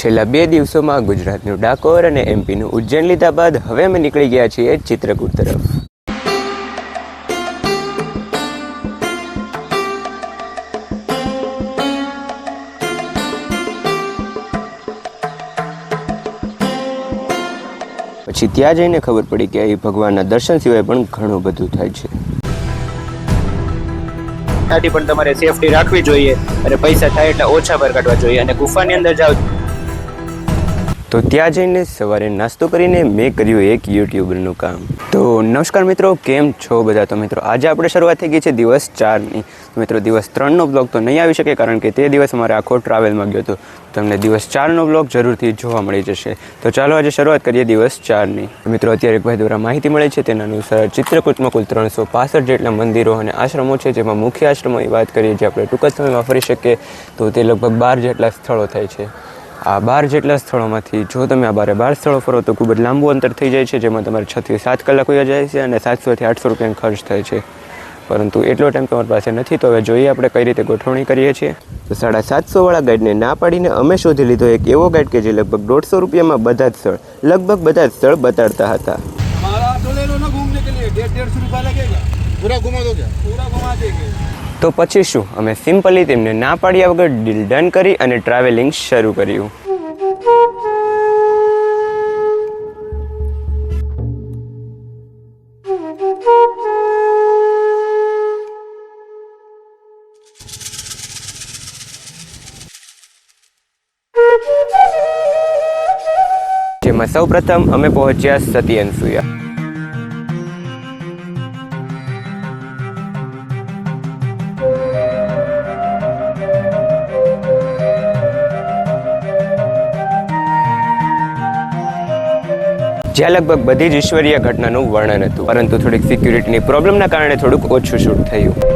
છેલ્લા બે દિવસોમાં ગુજરાતનું ડાકોર અને એમપીનું ઉજ્જૈન લીધા બાદ હવે અમે નીકળી ગયા છીએ ચિત્રકૂટ તરફ. પછી ત્યાં જઈને ખબર પડી કે અહીં ભગવાનના દર્શન સિવાય પણ ઘણું બધું થાય છે. ત્યાંથી પણ તમારે સેફટી રાખવી જોઈએ અને પૈસા થાય એટલે ઓછા ભર કાઢવા જોઈએ અને ગુફાની અંદર જાઓ. તો ત્યાં જઈને સવારે નાસ્તો કરીને મેં કર્યું એક યુટ્યુબરનું કામ. તો નમસ્કાર મિત્રો, કેમ છો બધા? તો મિત્રો, આજે આપણે શરૂઆત થઈ ગઈ છે દિવસ ચારની. તો મિત્રો, દિવસ ત્રણનો બ્લોગ તો નહીં આવી શકે કારણ કે તે દિવસ અમારે આખો ટ્રાવેલમાં ગયો હતો. તમને દિવસ ચારનો બ્લોગ જરૂરથી જોવા મળી જશે. તો ચાલો આજે શરૂઆત કરીએ દિવસ ચારની. મિત્રો, અત્યારે એક ભાઈ દ્વારા માહિતી મળે છે, તેના અનુસાર ચિત્રકૂટમાં કુલ ત્રણસો પાસઠ જેટલા મંદિરો અને આશ્રમો છે, જેમાં મુખ્ય આશ્રમોની વાત કરીએ જે આપણે ટૂંક જ સમયમાં ફરી શકીએ, તો તે લગભગ બાર જેટલા સ્થળો થાય છે. આ બાર જેટલા સ્થળોમાંથી જો તમે આ બારે બાર સ્થળો ફરો તો ખૂબ જ લાંબુ અંતર થઈ જાય છે જેમાં તમારે છથી સાત કલાક વયા જાય છે અને સાતસોથી આઠસો રૂપિયાનો ખર્ચ થાય છે. પરંતુ એટલો ટાઈમ તમારી પાસે નથી તો હવે જોઈએ આપણે કઈ રીતે ગોઠવણી કરીએ છીએ. તો સાડા સાતસોવાળા ગાઈડને ના પાડીને અમે શોધી લીધો એક એવો ગાઈડ કે જે લગભગ દોઢસો રૂપિયામાં બધા જ સ્થળ લગભગ બધા જ સ્થળ બતાડતા હતા. પૂરા ઘુમા દો પૂરા ઘુમા દેગે તો પછી શું? અમે સિમ્પલી તેમને ના પાડ્યા વગર ડીલ ડન કરી અને ટ્રાવેલિંગ શરૂ કર્યું. જેમાં સૌ પ્રથમ અમે પહોંચ્યા સતી અનસુયા જ્યાં લગભગ બધી જ ઈશ્વરીય ઘટનાનું વર્ણન હતું. પરંતુ થોડીક સિક્યુરિટીની પ્રોબ્લેમના કારણે થોડુંક ઓછું શૂટ થયું.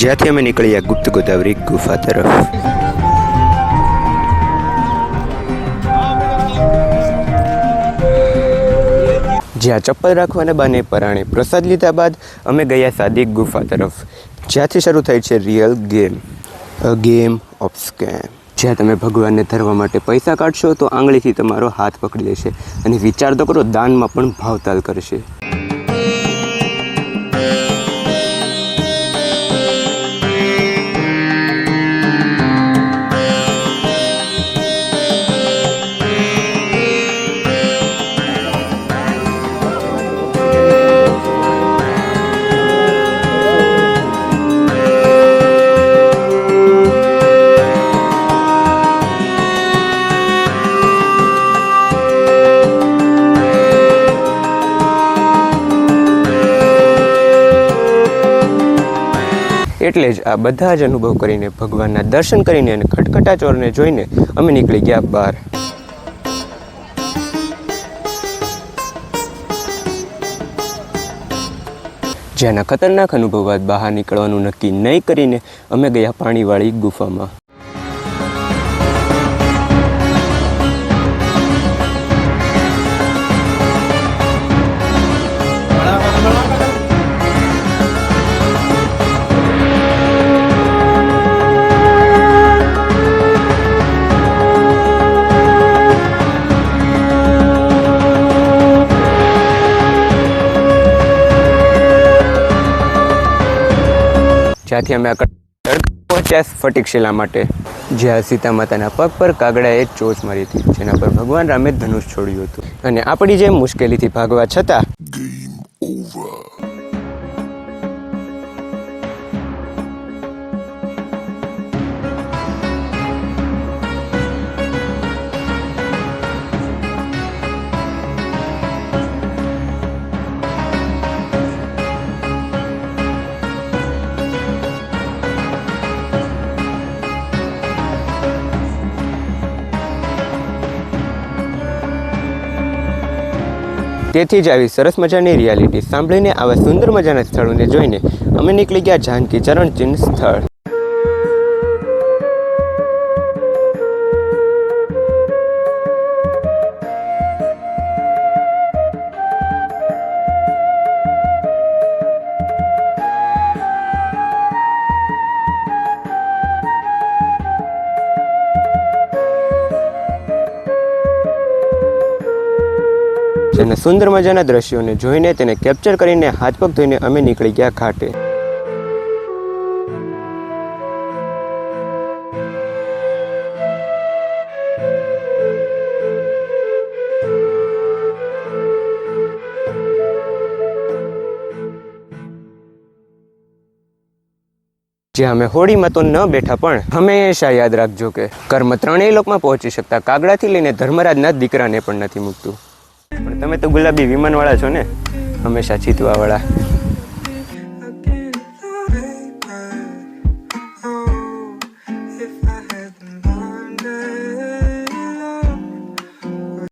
જ્યાંથી અમે નીકળ્યા ગુપ્ત ગોદાવરી ગુફા તરફ. જ્યાં ચપ્પલ રાખવાના બાને પરાણે પ્રસાદ લીધા બાદ અમે ગયા સાદી ગુફા તરફ. જ્યાંથી શરૂ થાય છે real game a game of scam જ્યાં તમે ભગવાનને ધરવા માટે પૈસા કાઢશો તો આંગળીથી તમારો હાથ પકડી લેશે અને વિચાર તો કરો દાનમાં પણ ભાવતાલ કરશે. એટલે જ આ બધા જ અનુભવ કરીને ભગવાનના દર્શન કરીને અને ખટખટા ચોરને જોઈને અમે નીકળી ગયા બહાર. જેના ખતરનાક અનુભવ બાદ બહાર નીકળવાનું નક્કી નહીં કરીને અમે ગયા પાણીવાળી ગુફામાં. જ્યાંથી અમે આગળ પહોંચ્યા સ્ફટિક શિલા માટે. જ્યાં સીતા માતાના પગ પર કાગડાએ ચોચ મારી હતી, જેના પર ભગવાન રામે ધનુષ છોડ્યું હતું. અને આપણી જેમ મુશ્કેલીથી ભાગવા છતાં તેથી જ આવી સરસ મજાની રિયાલિટી સાંભળીને આવા સુંદર મજાના સ્થળોને જોઈને અમે નીકળી ગયા જાનકી ચરણ ચિહ્ન સ્થળ. જેના સુંદર મજાના દ્રશ્યોને જોઈને તેને કેપ્ચર કરીને હાથ પગ ધોઈને અમે નીકળી ગયા ઘાટે જ્યાં અમે હોડીમાં તો ન બેઠા, પણ હંમેશા યાદ રાખજો કે કર્મ ત્રણેય લોકમાં પહોંચી શકતા કાગડાથી લઈને ધર્મરાજના દીકરાને પણ નથી મૂકતું. પણ તમે તો ગુલાબી વિમાનવાળા છો ને? હંમેશા જીતવાવાળા.